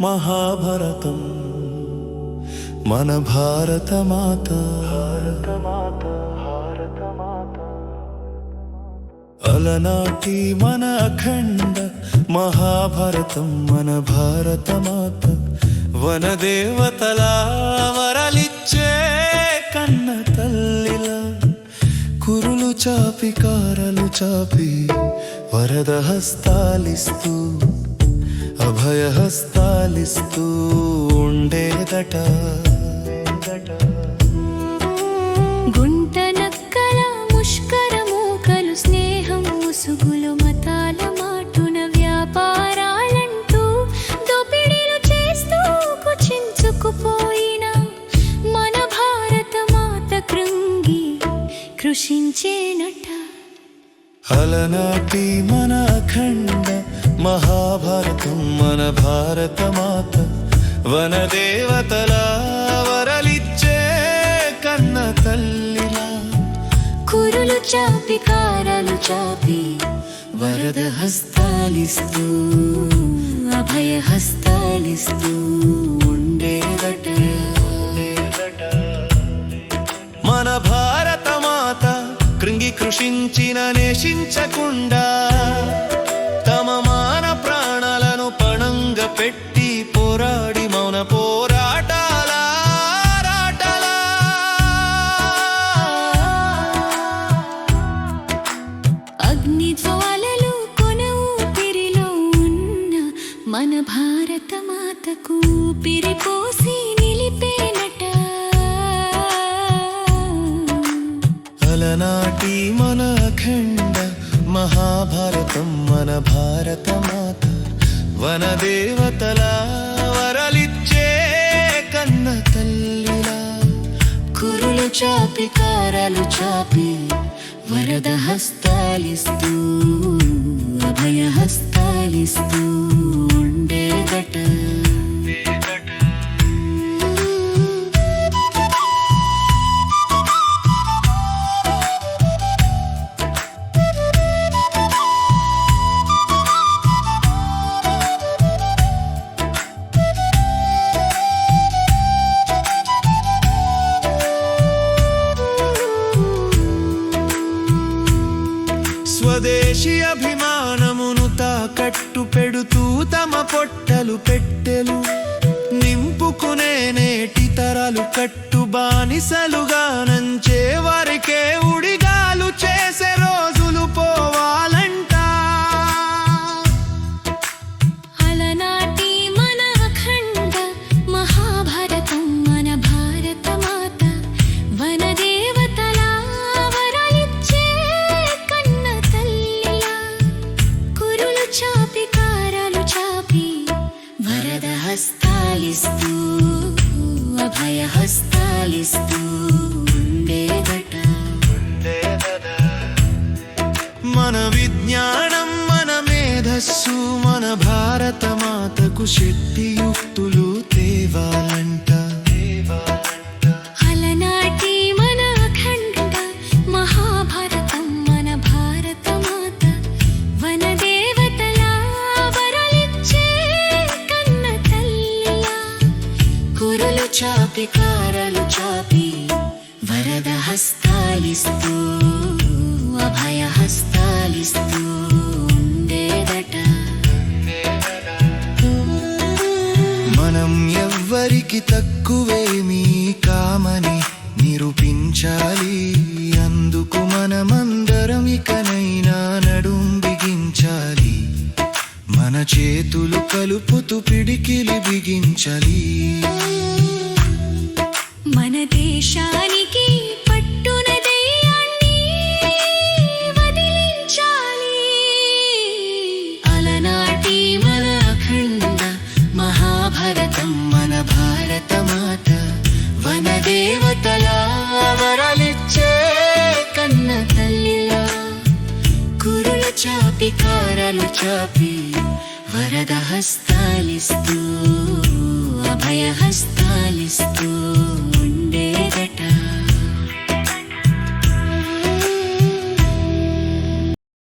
మహాభారతం. మన భారత మాత. అలనాటి మన అఖండ మహాభారతం. మన భారత మాత. వనదేవతల వరలిచ్చే కన్న తల్లిలా. కురులు చాపి కారలు చాపి వరద హస్తాలిస్తూ అభయ హస్తాలిస్తూ ఉండేదట. గుంట నక్కల ముష్కర మూకలు స్నేహం ముసుగులు మతాల మాటున వ్యాపారాలంటూ దోపిడీలు చేస్తూ కుచించుకుపోయిన మన భారత మాత కృంగి కృషించేనట. అలనాటి మన అఖండ మహాభారతం మన భారత మాత వనదేవతల వరలిచ్చే కన్న తల్లిలా కురులు చాపి కారలు చాపి వరద హస్తాలిస్తూ అభయ హస్తాలిస్తూ కృషించిన నేషించకుండా తమ మాన ప్రాణాలను పణంగా పెట్టి పోరాడి మౌన పోరాటాల రాటాలా. అగ్ని జ్వాలలు కొన ఊపిరిలో ఉన్న మన భారత మాతకు ఊపిరి పోసి అలనాటి మన అఖండ మహాభారతం మన భారత మాత వనదేవతల వరలిచ్చే కన్న తల్లిలా. కురులు చాపి కారాలు చాపి వరద హస్తాలిస్తూ అభయ హస్తాలిస్తూ. చేసి అభిమానమును తాకట్టు పెడుతూ తమ పొట్టలు పెట్టెలు. నింపుకునే నేటి తరలు కట్టు బానిసలుగా మన విజ్ఞానం మన మేధస్సు మన భారత మాతకు శక్తియుక్తులు తేవాలంట. అలనాటి మన అఖండ మహాభారతం మన భారత మాత. వనదేవతల వరలిచ్చే కన్న కురులు చాపి కారలు చాపి వరద హస్తాలిస్తూ అభయ హస్త నిరూపించాలి. అందుకు మనమందరం ఇకనైనా నడుం బిగించాలి. మన చేతులు కలుపుతూ పిడికిలి బిగించాలి. మన దేశాన్ని దేవతల వరలిచ్చే కన్న తల్లిలా కురుల చాపి కారలు చాపి వరద హస్తాలిస్తూ